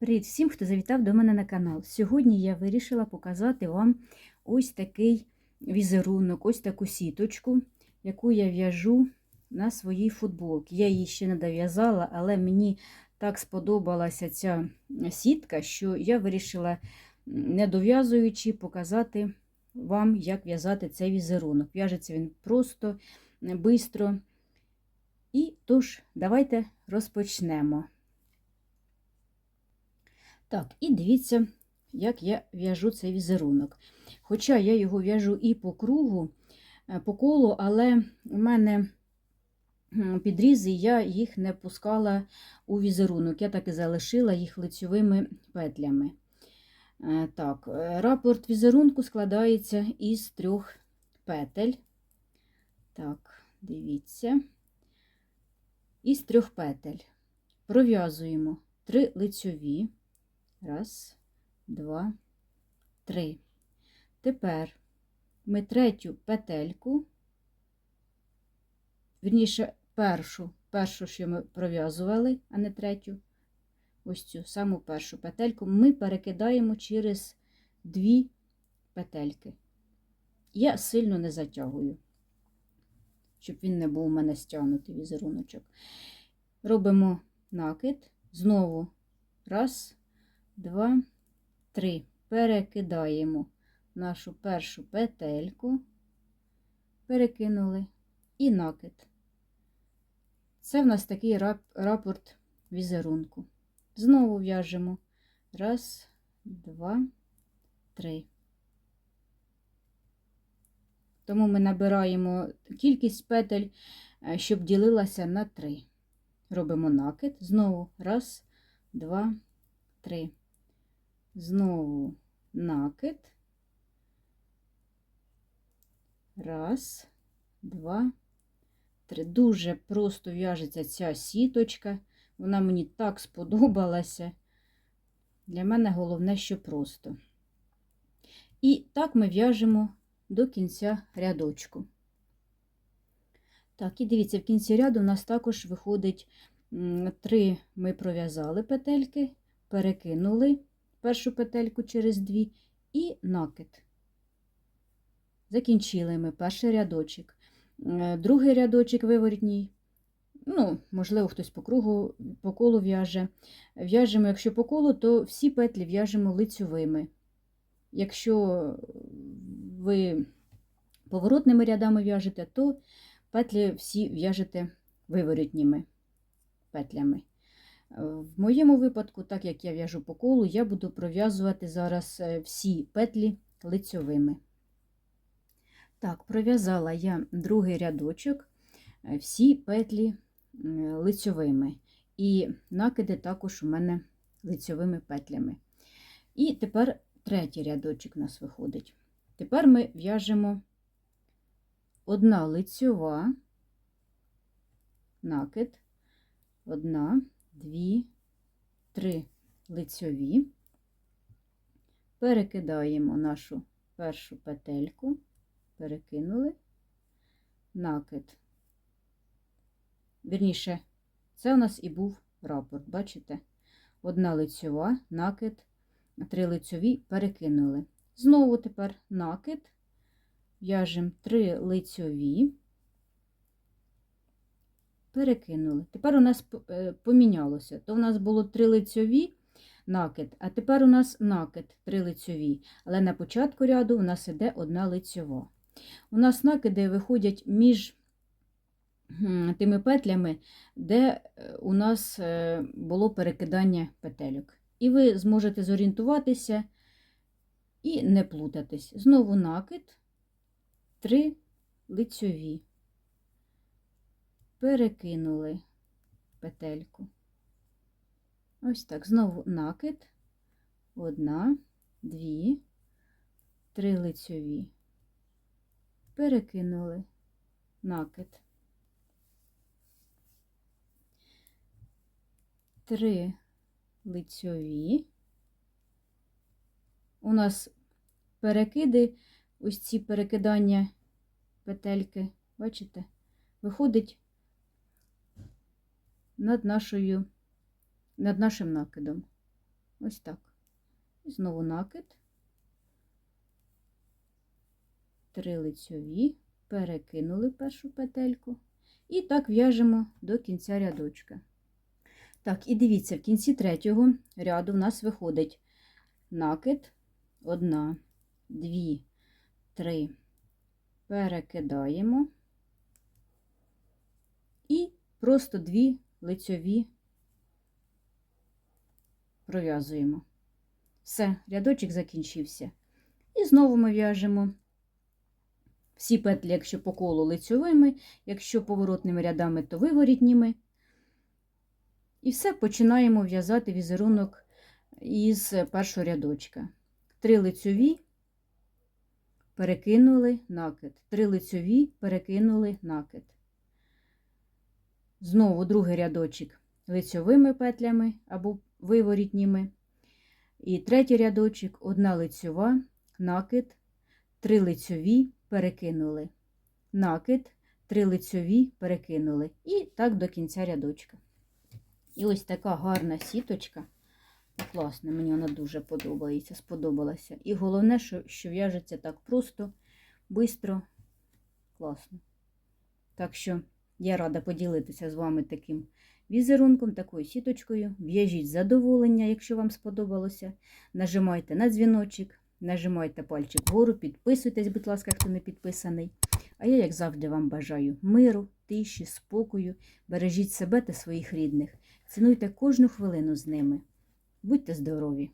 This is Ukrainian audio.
Привіт всім, хто завітав до мене на канал. Сьогодні я вирішила показати вам ось такий візерунок, ось таку сіточку, яку я в'яжу на своїй футболці. Я її ще не дов'язала, але мені так сподобалася ця сітка, що я вирішила, не дов'язуючи, показати вам, як в'язати цей візерунок. В'яжеться він просто, швидко. І тож, давайте розпочнемо. Так, і дивіться, як я в'яжу цей візерунок. Хоча я його в'яжу і по кругу, е, по колу, але у мене підрізи, я їх не пускала у візерунок. Я так і залишила їх лицьовими петлями. Е, так, е, Рапорт візерунку складається із трьох петель. Так, дивіться, із трьох петель. Пров'язуємо три лицьові. Раз, два, три. Тепер ми третю петельку, вірніше, першу, першу, що ми пров'язували, а не третю, ось цю саму першу петельку, ми перекидаємо через дві петельки. Я сильно не затягую, щоб він не був у мене стягнутий візеруночок. Робимо накид, знову раз два, три. Перекидаємо нашу першу петельку, перекинули і накид. Це в нас такий рапорт візерунку. Знову в'яжемо. Раз, два, три. Тому ми набираємо кількість петель, е, щоб ділилася на три. Робимо накид. Знову раз, два, три знову накид. Раз, два, три. Дуже просто в'яжеться ця сіточка. Вона мені так сподобалася. Для мене головне, що просто. І так ми в'яжемо до кінця рядочку. Так, і дивіться, в кінці ряду у нас також виходить три ми пров'язали петельки, перекинули першу петельку через дві і накид. Закінчили ми перший рядочок. Е, другий рядочок виворітній, ну, можливо, хтось по кругу, по колу в'яже. В'яжемо, якщо по колу, то всі петлі в'яжемо лицьовими. Якщо ви поворотними рядами в'яжете, то петлі всі в'яжете виворітніми петлями. В моєму випадку, так як я в'яжу по колу, я буду пров'язувати зараз е, всі петлі лицьовими. Так, пров'язала я другий рядочок, е, всі петлі лицьовими. І накиди також у мене лицьовими петлями. І тепер третій рядочок у нас виходить. Тепер ми в'яжемо одна лицьова, накид, одна дві, три лицьові, перекидаємо нашу першу петельку, перекинули, накид. Вірніше, це у нас і був рапорт, бачите? Одна лицьова, накид, три лицьові перекинули. Знову тепер накид, в'яжемо три лицьові, перекинули. Тепер у нас е, помінялося. То у нас було три лицьові накид, а тепер у нас накид три лицьові. Але на початку ряду у нас іде одна лицьова. У нас накиди виходять між тими петлями, де е, у нас е, було перекидання петельок. І ви зможете зорієнтуватися і не плутатись. Знову накид, три лицьові перекинули петельку. Ось так, знову накид, одна, дві, три лицьові, перекинули накид. Три лицьові. У нас перекиди, ось ці перекидання петельки, бачите, виходить над нашою, над нашим накидом. Ось так. І знову накид. Три лицьові, перекинули першу петельку. І так в'яжемо до кінця рядочка. Так, і дивіться, в кінці третього ряду в нас виходить накид, одна, дві, три, перекидаємо і просто дві лицьові пров'язуємо. Все, рядочок закінчився. І знову ми в'яжемо всі петлі, якщо по колу лицьовими, якщо поворотними рядами, то виворітніми. І все починаємо в'язати візерунок із першого рядочка. Три лицьові, перекинули накид. Три лицьові, перекинули накид. Знову другий рядочок лицьовими петлями або виворітніми. І третій рядочок одна лицьова, накид, три лицьові, перекинули. Накид, три лицьові, перекинули. І так до кінця рядочка. І ось така гарна сіточка. Класна, мені вона дуже подобається, сподобалася. І головне, що, що в'яжеться так просто, швидко, класно. Так що я рада поділитися з вами таким візерунком, такою сіточкою. В'яжіть задоволення, якщо вам сподобалося. Нажимайте на дзвіночок, нажимайте пальчик вгору, підписуйтесь, будь ласка, хто не підписаний. А я, як завжди, вам бажаю миру, тиші, спокою. Бережіть себе та своїх рідних. Цінуйте кожну хвилину з ними. Будьте здорові!